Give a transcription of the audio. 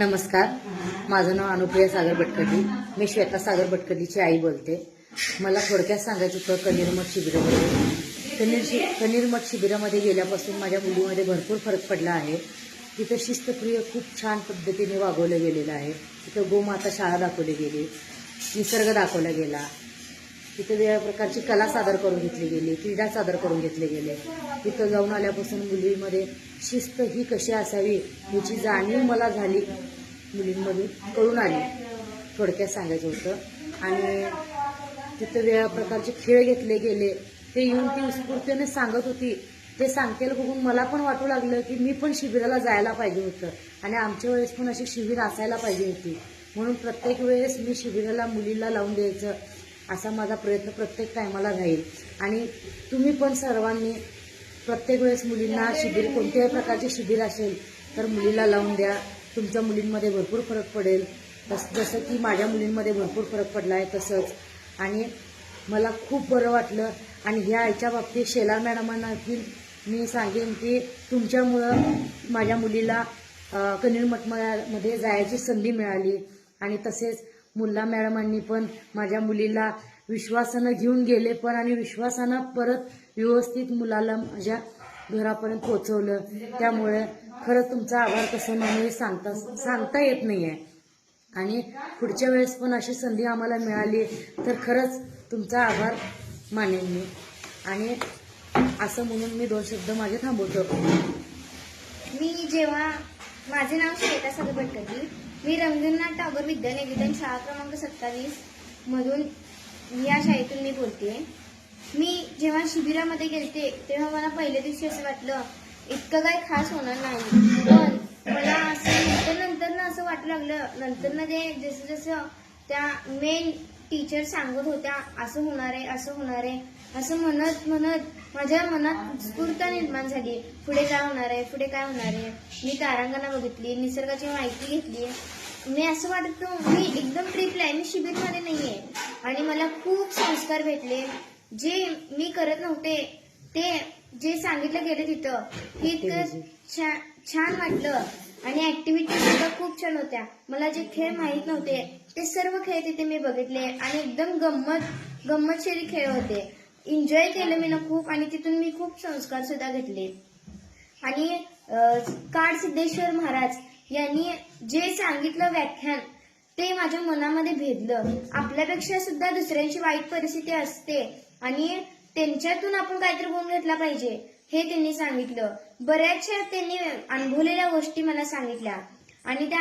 नमस्कार. माझं नाव अनुप्रिया सागर भटकर्ली मी श्वेता सागर भटकर्लीची आई बोलते. मला थोडक्यात सांगायचं होतं कनीरमठ शिबिरामध्ये. कनीर शि कनीरमठ शिबिरामध्ये गेल्यापासून माझ्या मुलीमध्ये भरपूर फरक पडला आहे. तिथं शिस्तप्रिय खूप छान पद्धतीने वागवलं गेलेलं आहे. तिथं गोमाता शाळा दाखवली गेली. निसर्ग दाखवला गेला. तिथे वेगळ्या प्रकारची कला सादर करून घेतली गेली क्रीडा सादर करून घेतले गेले. तिथं जाऊन आल्यापासून मुलींमध्ये शिस्त ही कशी असावी याची जाणीव मला झाली. मुलींमध्ये कळून आली थोडक्यात सांगायचं होतं. आणि तिथं वेगळ्या प्रकारचे खेळ घेतले गेले. ते येऊन ती उत्स्फूर्तीने सांगत होती. ते सांगतील बघून मला पण वाटू लागलं की मी पण शिबिराला जायला पाहिजे होतं. आणि आमच्या वेळेस पण अशी शिबिर असायला पाहिजे होती. म्हणून प्रत्येक वेळेस मी शिबिराला मुलीला लावून द्यायचं. असा माझा प्रयत्न प्रत्येक टायमाला राहील. आणि तुम्ही पण सर्वांनी प्रत्येक वेळेस मुलींना शिबिर कोणत्याही प्रकारचे शिबिर असेल तर मुलीला लावून द्या. तुमच्या मुलींमध्ये भरपूर फरक पडेल. तस जसं की माझ्या मुलींमध्ये भरपूर फरक पडला आहे तसंच. आणि मला खूप बरं वाटलं. आणि ह्या आईच्या बाबतीत शेलार मॅडमांना मी सांगेन की तुमच्यामुळं माझ्या मुलीला कनीर मठमध्ये जायची संधी मिळाली. आणि तसेच मुल्ला मॅडमांनी पण माझ्या मुलीला विश्वासानं घेऊन गेले पण आणि विश्वासानं परत व्यवस्थित मुलाला माझ्या घरापर्यंत पोचवलं त्यामुळे खरंच तुमचा आभार कसं म्हणून सांगता सांगता येत नाही आहे आणि पुढच्या वेळेस पण अशी संधी आम्हाला मिळाली तर खरंच तुमचा आभार मानेन मी. आणि असं म्हणून मी दोन शब्द माझे थांबवतो. मी जेव्हा माझे नाव श्वेता सगळं मी रवींद्रनाथ टागोर विद्यानिकेतन शाळा क्रमांक सत्तावीस मधून या शाळेतून मी बोलते मी जेव्हा शिबिरामध्ये गेलते तेव्हा मला पहिल्या दिवशी असं वाटलं इतकं काही खास होणार नाही. पण मला असं नंतर नंतर ना असं वाटू लागलं नंतर ना ते जसं जसं त्या मेन टीचर सांगत होत्या असं होणार आहे असं होणार आहे. असं म्हणत म्हणत माझ्या मनात स्फूर्ता निर्माण झाली. पुढे काय होणार आहे? पुढे काय होणार आहे? मी तारांगणा बघितली निसर्गाची माहिती घेतली. मी असं वाटतं मी एकदम ट्रिपला आहे. मी शिबिरमध्ये आहे आणि मला खूप संस्कार भेटले. जे मी करत नव्हते ते जे सांगितलं गेलं तिथं इतकं छा- छान वाटलं. आणि ऍक्टिव्हिटी सुद्धा खूप छान होत्या. मला जे खेळ माहीत नव्हते ते सर्व खेळ तिथे मी बघितले आणि एकदम गंमत गंमतशीर खेळ होते. एन्जॉय केलं मी ना खूप आणि तिथून मी खूप संस्कार सुद्धा घेतले. आणि काड सिद्धेश्वर महाराज यांनी जे सांगितलं व्याख्यान ते माझ्या मनामध्ये भेदलं. आपल्यापेक्षा सुद्धा दुसऱ्यांची वाईट परिस्थिती असते आणि त्यांच्यातून आपण काहीतरी गुण घेतला पाहिजे हे त्यांनी सांगितलं. बऱ्याचशा त्यांनी अनुभवलेल्या गोष्टी मला सांगितल्या. आणि त्या